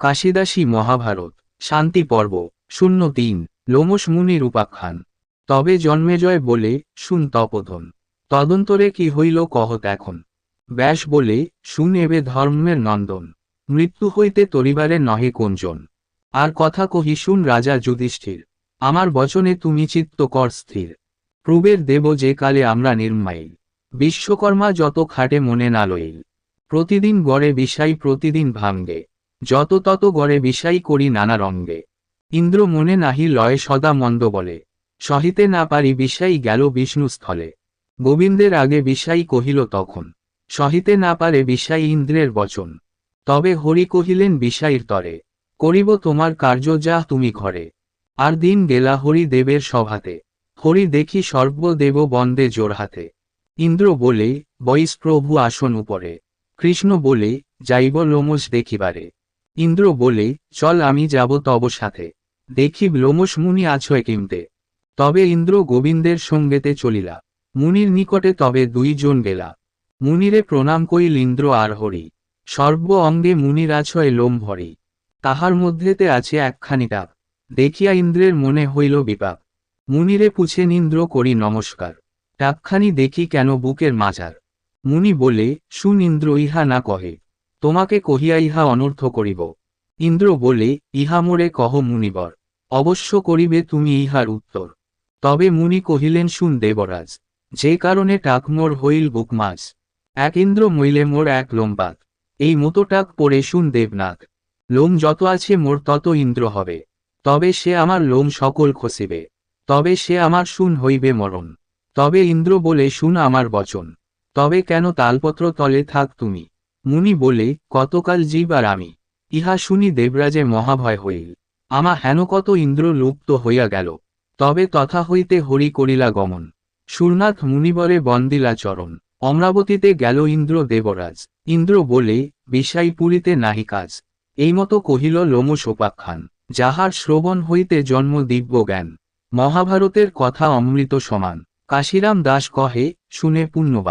কাশিদাসী মহাভারত, শান্তি পর্ব, শূন্য তিন লোমস মুনির উপাখ্যান তবে জন্মেজয় বলে শুন তপোধন। তদন্তরে কি হইল কহত এখন ব্যাস বলে, শুন এবে ধর্মের নন্দন। মৃত্যু হইতে তরিবারে নহে কোনজন আর কথা কহি শুন রাজা যুধিষ্ঠির। আমার বচনে তুমি চিত্ত কর স্থির। প্রবের দেব যে কালে আমরা নির্মাইল। বিশ্বকর্মা যত খাটে মনে না লইল। প্রতিদিন গড়ে বিষাই প্রতিদিন ভাঙ্গে। যত তত গড়ে বিষাই করি নানা রঙ্গে। ইন্দ্র মনে নাহি লয় সদা মন্দ বলে। সহিতে না পারি বিষাই গেল বিষ্ণু স্থলে। গোবিন্দের আগে বিষাই কহিল তখন। সহিতে না পারে বিষাই ইন্দ্রের বচন। তবে হরি কহিলেন বিষাইর তরে। করিব তোমার কার্য যা তুমি ঘরে। আর দিন গেলা হরি দেবের সভাতে। হরি দেখি সর্বদেব বন্দে জোরহাতে ইন্দ্র বলে বৈস প্রভু আসন উপরে। কৃষ্ণ বলে, যাইব লোমস দেখিবারে। ইন্দ্র বলে, চল আমি যাব তব সাথে। দেখিব লোমস মুনি আছো কিমতে তবে ইন্দ্র গোবিন্দের সঙ্গেতে চলিলা। মুনির নিকটে তবে দুইজন গেলা। মুনিরে প্রণাম কইল ইন্দ্র আর হরি। সর্ব অঙ্গে মুনির আছয় লোম ভরি। তাহার মধ্যেতে আছে একখানি ডাক দেখিয়া ইন্দ্রের মনে হইল বিপাক। মুনিরে পুছেন ইন্দ্র করি নমস্কার। টাকখানি দেখি কেন বুকের মাজার। মুনি বলে, শুন ইন্দ্র, ইহা না কহে। তোমাকে কহিয়া ইহা অনর্থ করিব। ইন্দ্র বলে, ইহা মোরে কহ মুনিবর, অবশ্য করিবে তুমি ইহার উত্তর। তবে মুনি কহিলেন, শুন দেবরাজ, যে কারণে টাক মোর হইল বুকমাস এক ইন্দ্র মইলে মোর এক লোমপাত এই মতো টাক পরে শুন দেবনাথ, লোম যত আছে মোর তত ইন্দ্র হবে। তবে সে আমার লোম সকল খসিবে। তবে সে আমার শুন হইবে মরণ। তবে ইন্দ্র বলে, শুন আমার বচন। তবে কেন তালপত্র তলে থাক তুমি? মুনি বলে, কতকাল জীব আর আমি? ইহা শুনি দেবরাজে মহাভয় হইল। আমা হেন কত ইন্দ্র লুপ্ত হইয়া গেল। তবে তথা হইতে হরি করিলা গমন। সুরনাথ মুনিবরে বন্দিলা চরণ। অমরাবতীতে গেল ইন্দ্র দেবরাজ। ইন্দ্র বলে বিষাই পুরীতে নাহি কাজ। এই মতো কহিল লোমস উপাখ্যান। যাহার শ্রবণ হইতে জন্ম দিব্য জ্ঞান। মহাভারতের কথা অমৃত সমান। কাশিরাম দাস কহে, শুনে পুণ্যবান।